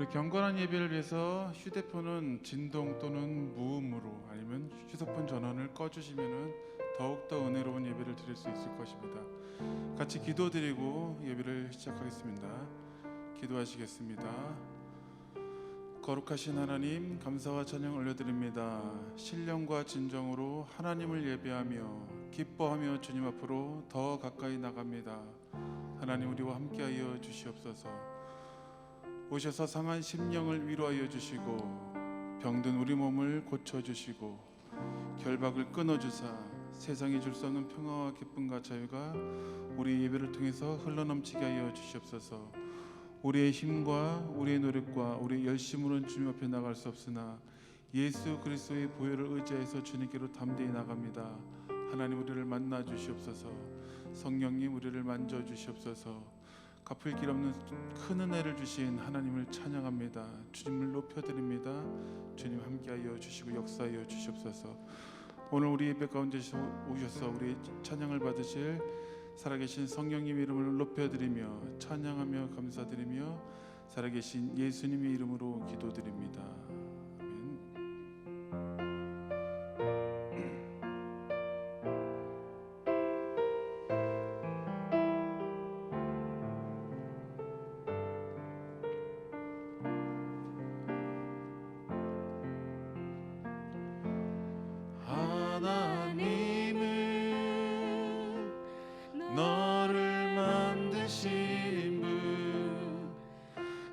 우리 경건한 예배를 위해서 휴대폰은 진동 또는 무음으로 아니면 휴대폰 전원을 꺼주시면은 더욱더 은혜로운 예배를 드릴 수 있을 것입니다. 같이 기도드리고 예배를 시작하겠습니다. 기도하시겠습니다. 거룩하신 하나님 감사와 찬양 올려드립니다. 신령과 진정으로 하나님을 예배하며 기뻐하며 주님 앞으로 더 가까이 나갑니다. 하나님 우리와 함께하여 주시옵소서. 오셔서 상한 심령을 위로하여 주시고 병든 우리 몸을 고쳐 주시고 결박을 끊어 주사 세상이 줄수 없는 평화와 기쁨과 자유가 우리 예배를 통해서 흘러넘치게 하여 주시옵소서. 우리의 힘과 우리의 노력과 우리의 열심으로는 주님 앞에 나갈 수 없으나 예수 그리스도의 보혈을 의지해서 주님께로 담대히 나갑니다. 하나님 우리를 만나 주시옵소서. 성령님 우리를 만져 주시옵소서. 갚을 길 없는 큰 은혜를 주신 하나님을 찬양합니다. 주님을 높여드립니다. 주님 함께하여 주시고 역사하여 주시옵소서. 오늘 우리 예배 가운데 오셔서 우리 찬양을 받으실 살아계신 성령님 이름을 높여드리며 찬양하며 감사드리며 살아계신 예수님의 이름으로 기도드립니다.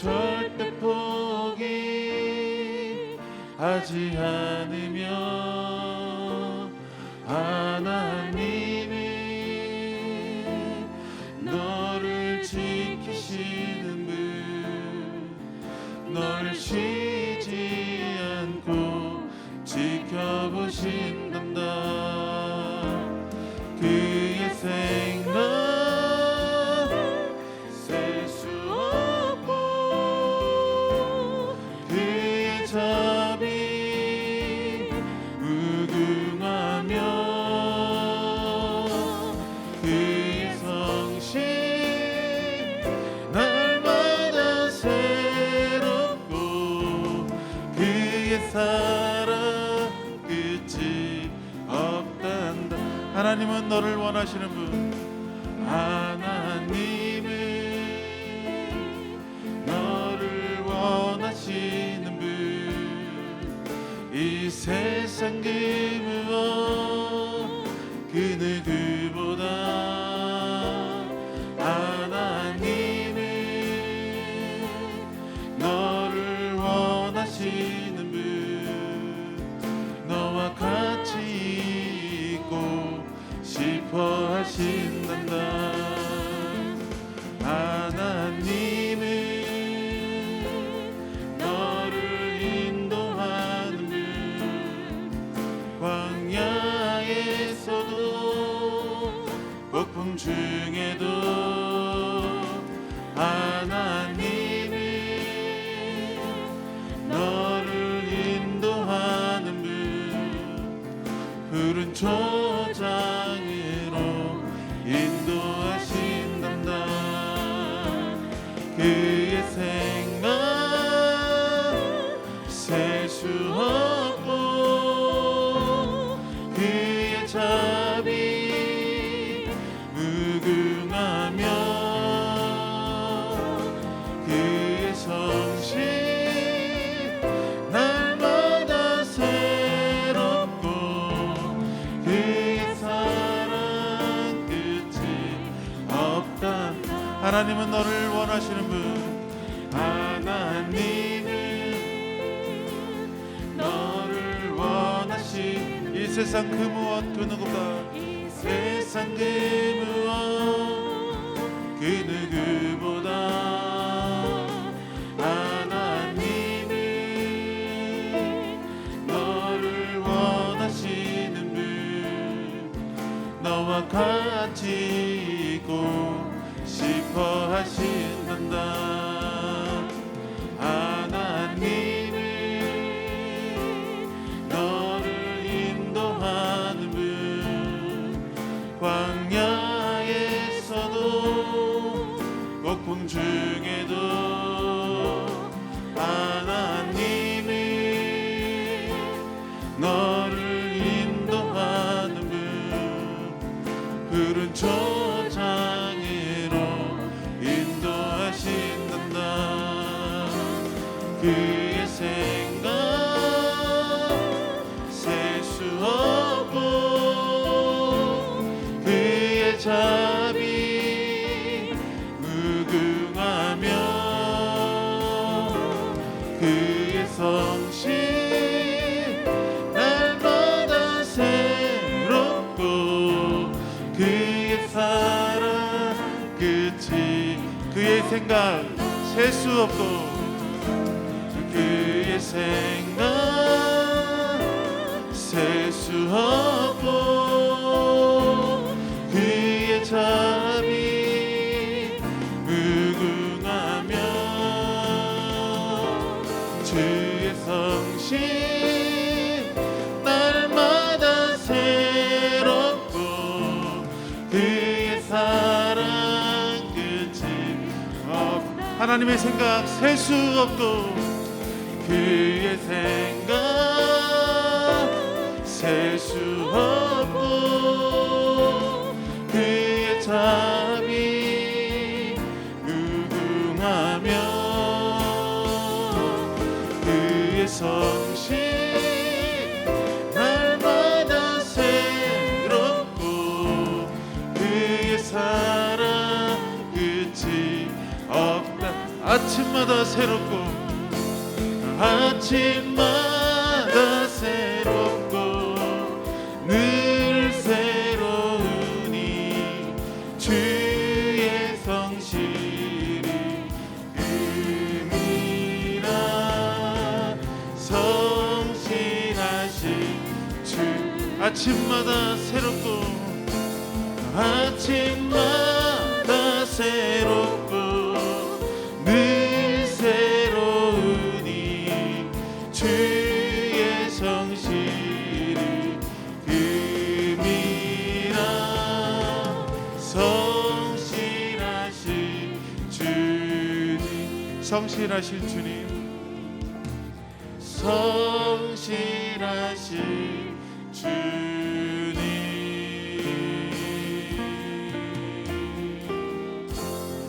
절대 포기하지 않으며 사랑 끝이 없단다. 하나님은 너를 원하시는 분. 하나님은 너를 원하시는 분. 이 세상 그무 있고 싶어 하신단다 그의 생각 셀 수 없고 그의 자비 무궁하며 그의 성실 날마다 새롭고 그의 사랑 끝이 그의 생각 셀 수 없고 생각 셀 수 없고 그의 자비 무궁하며 주의 성실 날마다 새롭고 그의 사랑 끝이 없 하나님의 생각 셀 수 없고 그의 생각 셀 수 없고 그의 자비 무궁하며 그의 성실 날마다 새롭고 그의 사랑 끝이 없다. 아침마다 새롭고 아침마다 새롭고 늘 새로우니 주의 성실이 은이라 성실하신 주. 아침마다 새롭고 아침 성실하신 주님. 성실하신 주님.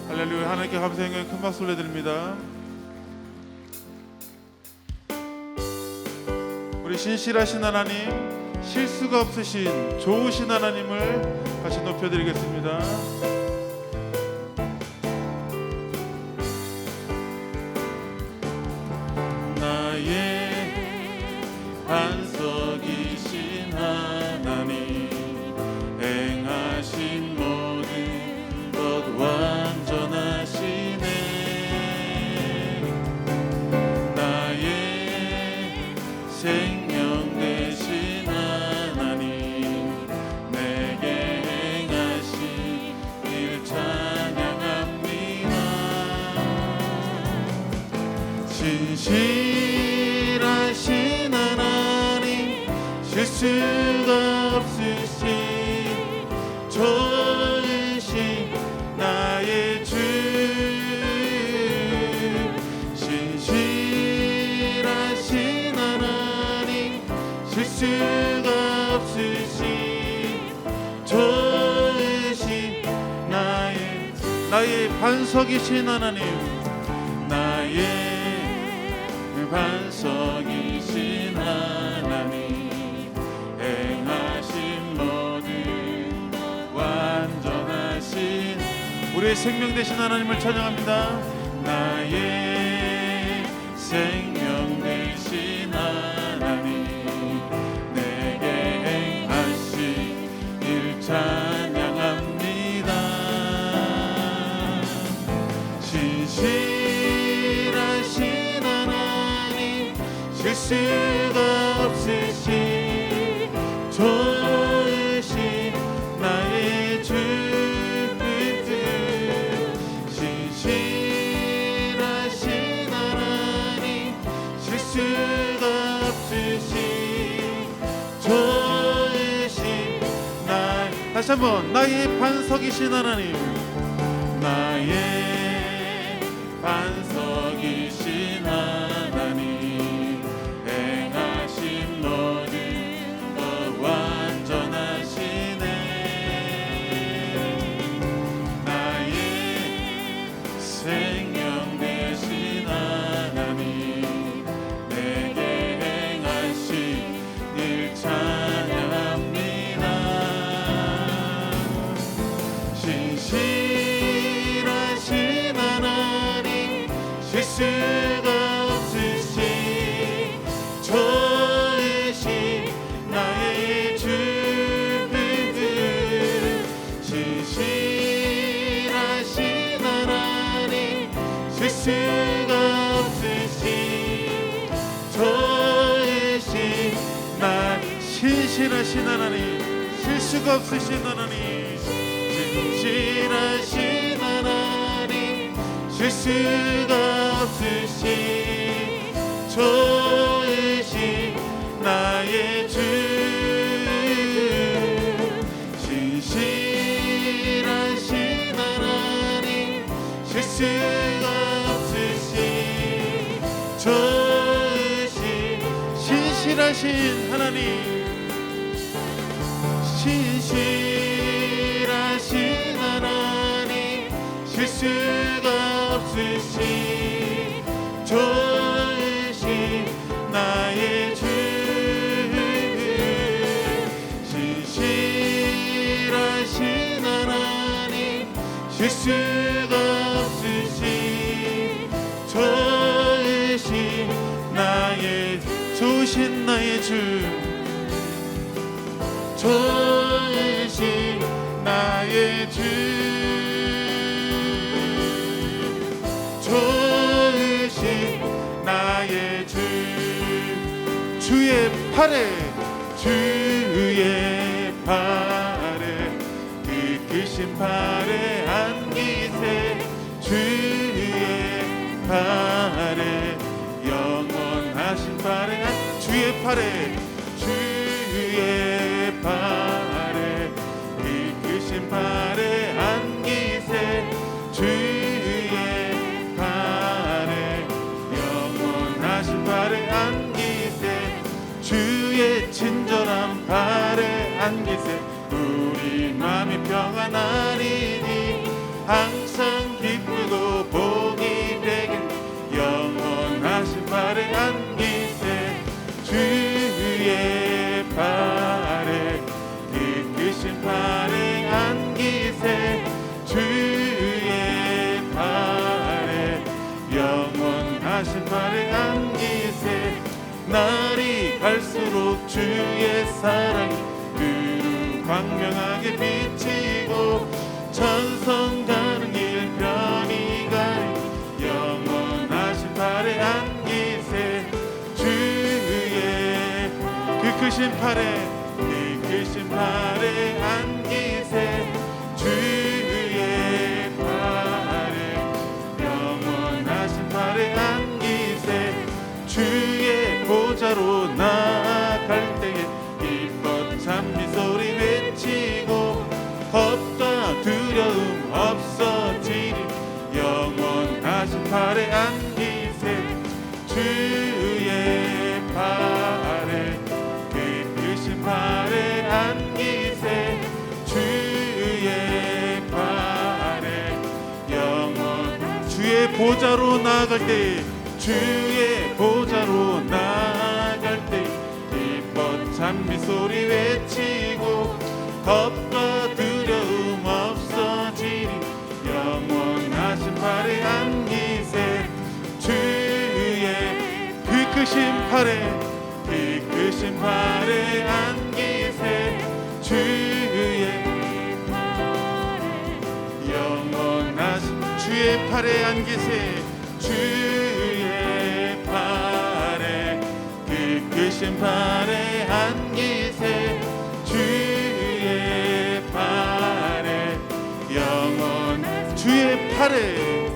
할렐루야. 하나님께 감사 영광 큰 박수 올려드립니다 신실하신 하나님 실수가 없으신 좋으신 하나님을 같이 높여드리겠습니다 반석이신 하나님. 나의 반석이신 하나님. 행하신 모든 완전하신 우리의 생명 되신 하나님을 찬양합니다. 나의 생명 되신 하나님. 내게 수가 없으시 좋으신 나의 주 믿음 신실하신 하나님 실수가 없으신 좋으신 다시 한번 나의 반석이신 하나님. 실수가 없으신 저의 신나 신실하신 하나님 실수가 없으신 하나님 신실하신 하나님 실수가 없으신 저의 신 나의 주 신실하신 하나님 실수 신실하신 하나님 신실하신 하나님 실수가 없으신 저의 신 나의 주. 저의 신 나의 주. 주의 팔에 주의 팔에 그 크신 팔에 안기세. 주의 팔에 영원하신 팔에 안- 주의 팔에 평안하리니 항상 기쁘고 복이 되길 영원하신 팔에 안기세 주의 팔에 기쁘신 팔에 안기세 주의 팔에 영원하신 팔에 안기세 날이 갈수록 주의 사랑이 광명하게 비치고 천성 가는 길 편히 가리. 영원하신 팔에 안기세. 주의 그 크신 팔에 그 크신 팔에 안 보좌로 나아갈 때 주의 보좌로 나아갈 때 기뻐 찬미 소리 외치고 겁과 두려움 없어지리. 영원하신 팔에 안기세 주의 그 크신 팔에 그 크신 팔에 안 주의 팔에 안기세. 주의 팔에 그 크신 팔에 안기세. 주의 팔에 영원 주의 팔에.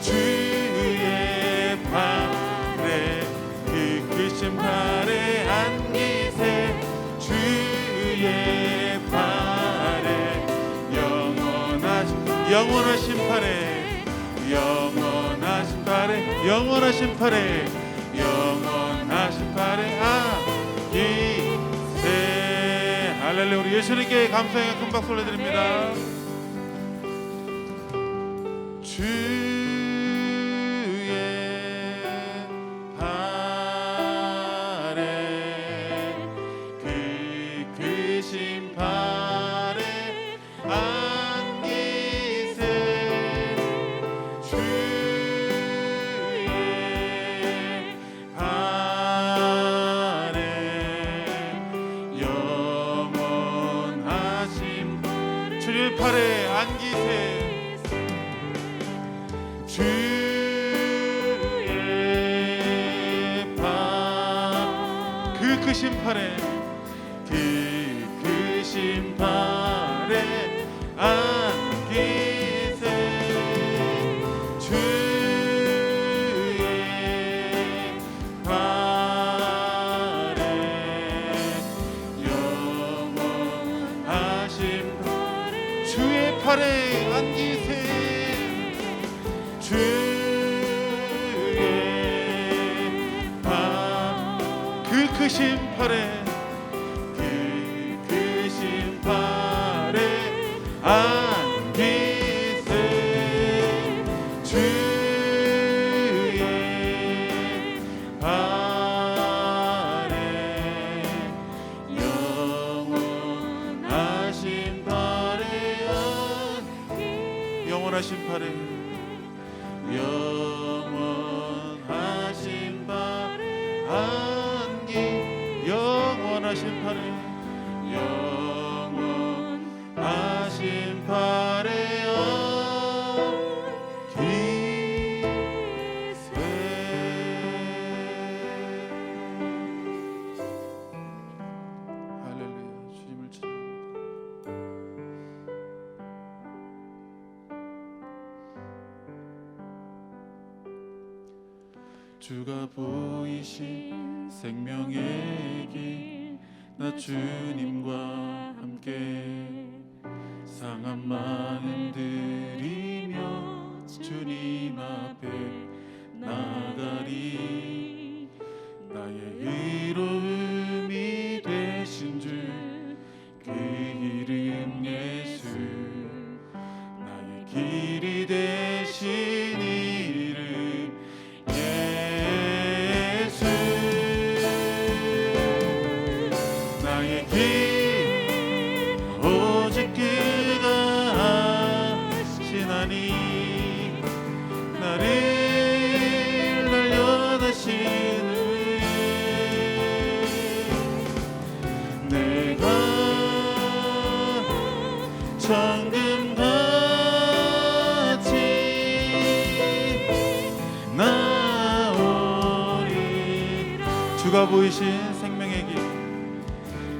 주의 팔에 그 크신 팔에 안기세. 주의 영원하신 팔에 영원하신 팔에 영원하신 팔에 영원하신 팔에. 아이세. 할렐루야. 우리 예수님께 감사의 큰 박수 올려드립니다. 주 주의 밤그 크신 그 팔에 주가 보이신 생명의 길.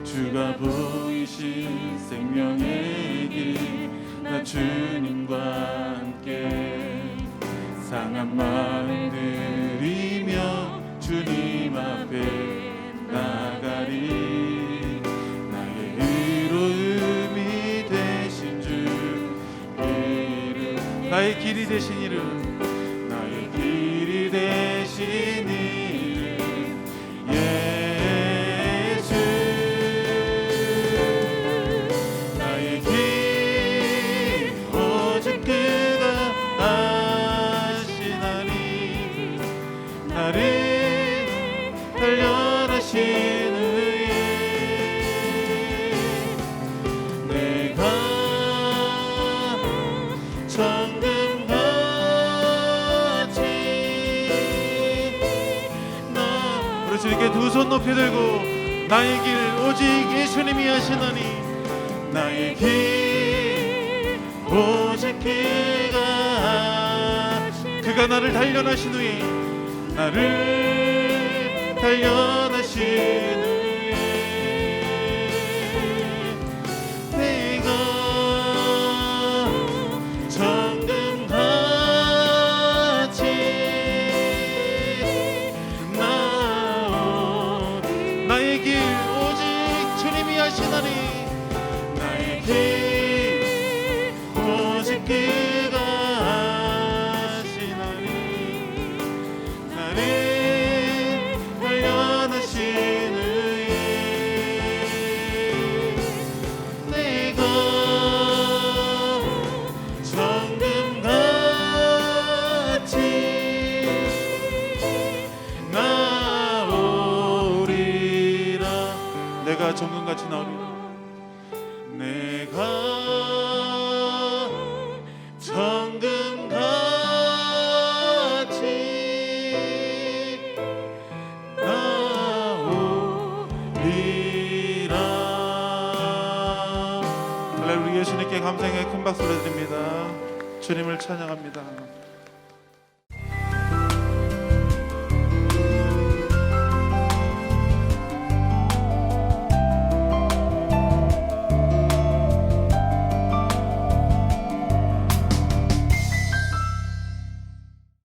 주가 보이신 생명의 길나 주님과 함께 상한 마음 들이며 주님 앞에 나가리. 나의 의로움이 되신 주 나의 길이 되신 이름. na. 정금같이 나오리